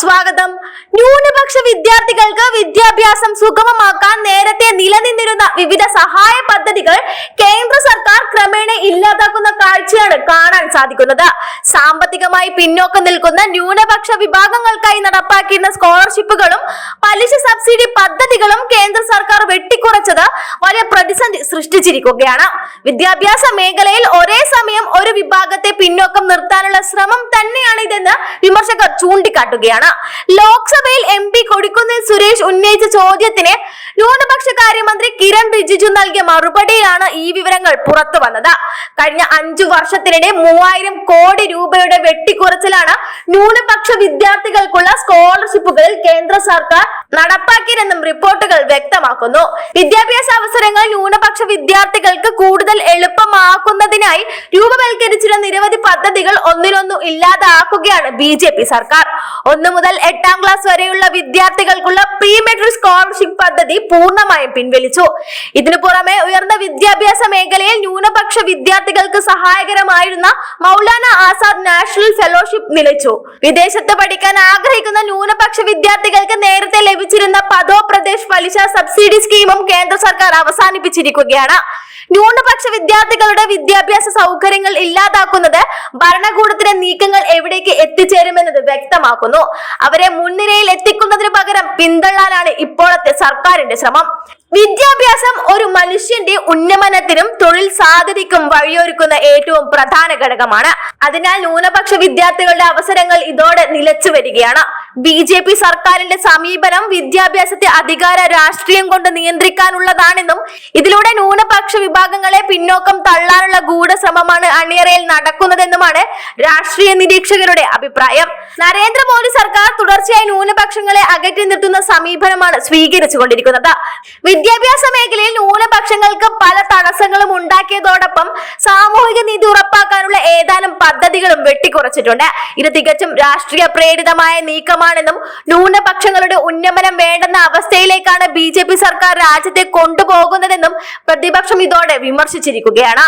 സ്വാഗതം. ന്യൂനപക്ഷ വിദ്യാർത്ഥികൾക്ക് വിദ്യാഭ്യാസം സുഗമമാക്കാൻ നേരത്തെ നിലനിന്നിരുന്ന വിവിധ സഹായ പദ്ധതികൾ കേന്ദ്ര സർക്കാർ ക്രമേണ ഇല്ലാതാക്കുന്ന കാഴ്ചയാണ് കാണാൻ സാധിക്കുന്നത്. സാമ്പത്തികമായി പിന്നോക്കം നിൽക്കുന്ന ന്യൂനപക്ഷ വിഭാഗങ്ങൾക്കായി നടപ്പാക്കിയിരുന്ന സ്കോളർഷിപ്പുകളും പലിശ സബ്സിഡി പദ്ധതികളും കേന്ദ്ര സർക്കാർ വെട്ടിക്കുറച്ചത് വലിയ പ്രതിസന്ധി സൃഷ്ടിച്ചിരിക്കുകയാണ്. വിദ്യാഭ്യാസ മേഖലയിൽ ഒരേ സമയം ഒരു വിഭാഗത്തെ പിന്നോക്കം നിർത്താനുള്ള ശ്രമം തന്നെയാണ് ഇതെന്ന് വിമർശകർ ചൂണ്ടിക്കാട്ടുകയാണ്. ലോക്സഭയിൽ എം പി കൊടിക്കുന്നിൽ സുരേഷ് ഉന്നയിച്ച ചോദ്യത്തിന് ന്യൂനപക്ഷ കാര്യമന്ത്രി കിരൺ റിജിജു നൽകിയ മറുപടിയിലാണ് ഈ വിവരങ്ങൾ പുറത്തു വന്നത്. കഴിഞ്ഞ അഞ്ചു വർഷത്തിനിടെ മൂവായിരം കോടി രൂപയുടെ വെട്ടിക്കുറച്ചിലാണ് ന്യൂനപക്ഷ വിദ്യാർത്ഥികൾക്കുള്ള സ്കോളർഷിപ്പുകളിൽ കേന്ദ്ര സർക്കാർ നടപ്പാക്കിയതെന്നും റിപ്പോർട്ടുകൾ വ്യക്തമാക്കുന്നു. വിദ്യാഭ്യാസ അവസരങ്ങൾ ന്യൂനപക്ഷ വിദ്യാർത്ഥികൾക്ക് കൂടുതൽ എളുപ്പമാക്കുന്നതിനായി രൂപവൽക്കരിച്ചിരുന്ന നിരവധി പദ്ധതികൾ ഒന്നിനൊന്നു ഇല്ലാതാക്കുകയാണ് ബി ജെ പി സർക്കാർ. ഒന്ന് മുതൽ എട്ടാം ക്ലാസ് വരെയുള്ള വിദ്യാർത്ഥികൾക്കുള്ള പ്രീ മെട്രിക് സ്കോളർഷിപ്പ് പദ്ധതി പൂർണമായും പിൻവലിച്ചു. ഇതിനു പുറമെ ഉയർന്ന വിദ്യാഭ്യാസ മേഖലയിൽ ന്യൂനപക്ഷ വിദ്യാർത്ഥികൾക്ക് സഹായകരമായിരുന്ന മൗലാന ആസാദ് നാഷണൽ ഫെലോഷിപ്പ് നിലച്ചു. വിദേശത്ത് പഠിക്കാൻ ആഗ്രഹിക്കുന്ന ന്യൂനപക്ഷ വിദ്യാർത്ഥികൾക്ക് നേരത്തെ ലഭിച്ചിരുന്ന പദോ പ്രദേശ് പലിശ സബ്സിഡി സ്കീമും കേന്ദ്ര സർക്കാർ അവസാനിപ്പിച്ചിരിക്കുകയാണ്. ന്യൂനപക്ഷ വിദ്യാർത്ഥികളുടെ വിദ്യാഭ്യാസ സൗകര്യങ്ങൾ ഇല്ലാതാക്കുന്നത് ഭരണകൂടത്തിന്റെ നീക്കങ്ങൾ എവിടേക്ക് എത്തിച്ചേരുമെന്നത് വ്യക്തമാക്കുന്നു. അവരെ മുൻനിരയിൽ എത്തിക്കുന്നതിന് പകരം പിന്തള്ളാനാണ് ഇപ്പോഴത്തെ സർക്കാരിന്റെ ശ്രമം. വിദ്യാഭ്യാസം ഒരു മനുഷ്യന്റെ ഉന്നമനത്തിനും തൊഴിൽ സാധ്യതയ്ക്കും വഴിയൊരുക്കുന്ന ഏറ്റവും പ്രധാന ഘടകമാണ്. അതിനാൽ ന്യൂനപക്ഷ വിദ്യാർത്ഥികളുടെ അവസരങ്ങൾ ഇതോടെ നിലച്ചു വരികയാണ്. ബി ജെ പി സർക്കാരിന്റെ സമീപനം വിദ്യാഭ്യാസത്തെ അധികാര രാഷ്ട്രീയം കൊണ്ട് നിയന്ത്രിക്കാനുള്ളതാണെന്നും ഇതിലൂടെ ന്യൂനപക്ഷ വിഭാഗങ്ങളെ പിന്നോക്കം തള്ളാനുള്ള ഗൂഢശ്രമമാണ് അണിയറയിൽ നടക്കുന്നതെന്നുമാണ് രാഷ്ട്രീയ നിരീക്ഷകരുടെ അഭിപ്രായം. നരേന്ദ്രമോദി സർക്കാർ തുടർച്ചയായി ന്യൂനപക്ഷങ്ങളെ അകറ്റി നിർത്തുന്ന സമീപനമാണ് സ്വീകരിച്ചുകൊണ്ടിരിക്കുന്നത്. വിദ്യാഭ്യാസ മേഖലയിൽ ന്യൂനപക്ഷങ്ങൾക്ക് പല തടസ്സങ്ങളും ഉണ്ടാക്കിയതോടൊപ്പം സാമൂഹിക നീതി ഉറപ്പാക്കാനുള്ള ഏതാനും പദ്ധതികളും വെട്ടിക്കുറച്ചിട്ടുണ്ട്. ഇത് തികച്ചും രാഷ്ട്രീയ പ്രേരിതമായ നീക്കമാണെന്നും ന്യൂനപക്ഷങ്ങളുടെ ഉന്നമനം വേണ്ടെന്ന അവസ്ഥയിലേക്കാണ് ബി സർക്കാർ രാജ്യത്തെ കൊണ്ടുപോകുന്നതെന്നും പ്രതിപക്ഷം ഇതോടെ വിമർശിച്ചിരിക്കുകയാണ്.